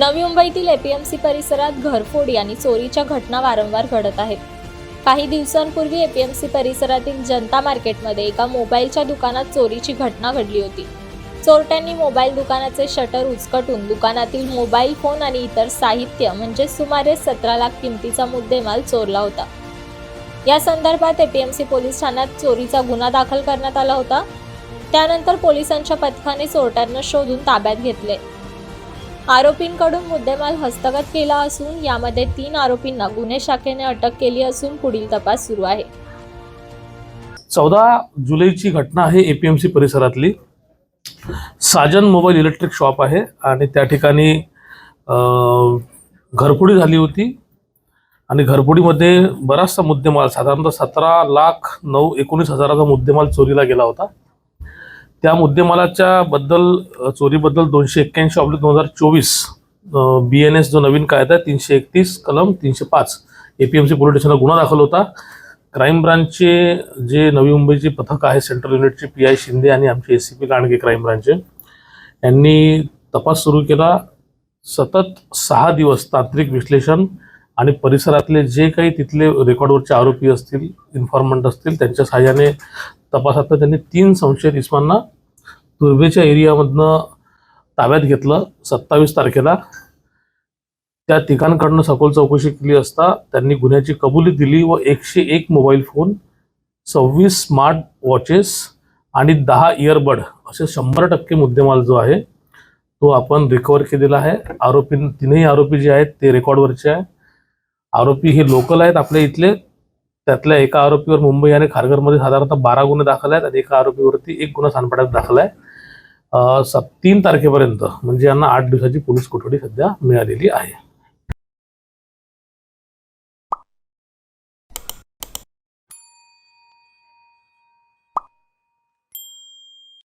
नवी मुंबईतील एपीएमसी परिसरात घरफोडी आणि चोरीच्या घटना वारंवार घडत आहेत. काही दिवसांपूर्वी एपीएमसी परिसरातील जनता मार्केटमध्ये एका मोबाईलच्या दुकानात चोरीची घटना घडली होती. चोरट्यांनी मोबाईल दुकानाचे शटर उचकटून दुकानातील मोबाईल फोन आणि इतर साहित्य म्हणजे सुमारे सतरा लाख किमतीचा मुद्देमाल चोरला होता. या संदर्भात एपीएमसी पोलीस ठाण्यात चोरीचा गुन्हा दाखल करण्यात आला होता. त्यानंतर पोलिसांच्या पथकाने चोरट्यांना शोधून ताब्यात घेतले. आरोपींकडून मुद्देमाल हस्तगत केला असून यामध्ये तीन आरोपींना गुन्हे शाखेने अटक केली असून पुढील तपास सुरू आहे. चौदा जुलैची घटना आहे एपीएमसी परिसरातली. साजन मोबाईल इलेक्ट्रिक शॉप आहे आणि त्या ठिकाणी घरफोडी झाली होती. आणि घरफोडीमध्ये बराचसा मुद्देमाल साधारणतः सतरा लाख नऊ एकोणीस हजाराचा मुद्देमाल चोरीला गेला होता. त्या मुद्देमालाच्या बद्दल चोरीबद्दल दोनशे एक्क्याऐंशी ऑब्लिक दोन हजार चोवीस बी एन एस जो नवीन कायदा आहे तीनशे एकतीस कलम तीनशे पाच A P M C police स्टेशनला गुन्हा दाखल होता. क्राईम ब्रांचचे जे नवी मुंबईचे पथक आहे सेंट्रल युनिटचे पी आय शिंदे आणि आमचे S C P Landge crime ब्रांचचे यांनी तपास सुरू केला. सतत सहा दिवस तांत्रिक विश्लेषण आणि परिसरातले जे काही तिथले रेकॉर्डवरचे आरोपी असतील इन्फॉर्मंट असतील त्यांच्या सहाय्याने तपासात त्यांनी तीन संशयित इस्मांना दुर्बेच्या एरियामधनं ताब्यात घेतलं सत्तावीस तारखेला. त्या ठिकाणकडनं सखोल चौकशी केली असता त्यांनी गुन्ह्याची कबुली दिली व एकशे एक मोबाईल फोन सव्वीस स्मार्ट वॉचेस आणि दहा इयरबड असे शंभर टक्के मुद्देमाल जो आहे तो आपण रिकवर केलेला आहे. आरोपी तीनही आरोपी जे आहेत ते रेकॉर्डवरचे आहे. आरोपी हे लोकल आहेत आपल्या इथले. त्यातल्या एका आरोपीवर मुंबई आणि खारघरमध्ये साधारणतः बारा गुन्हे दाखल आहेत आणि एका आरोपीवरती एक गुन्हा सानपाड्यात दाखल आहे. स तीन तारखेपर्यंत म्हणजे यांना आठ दिवसाची पोलीस कोठडी सध्या मिळालेली आहे.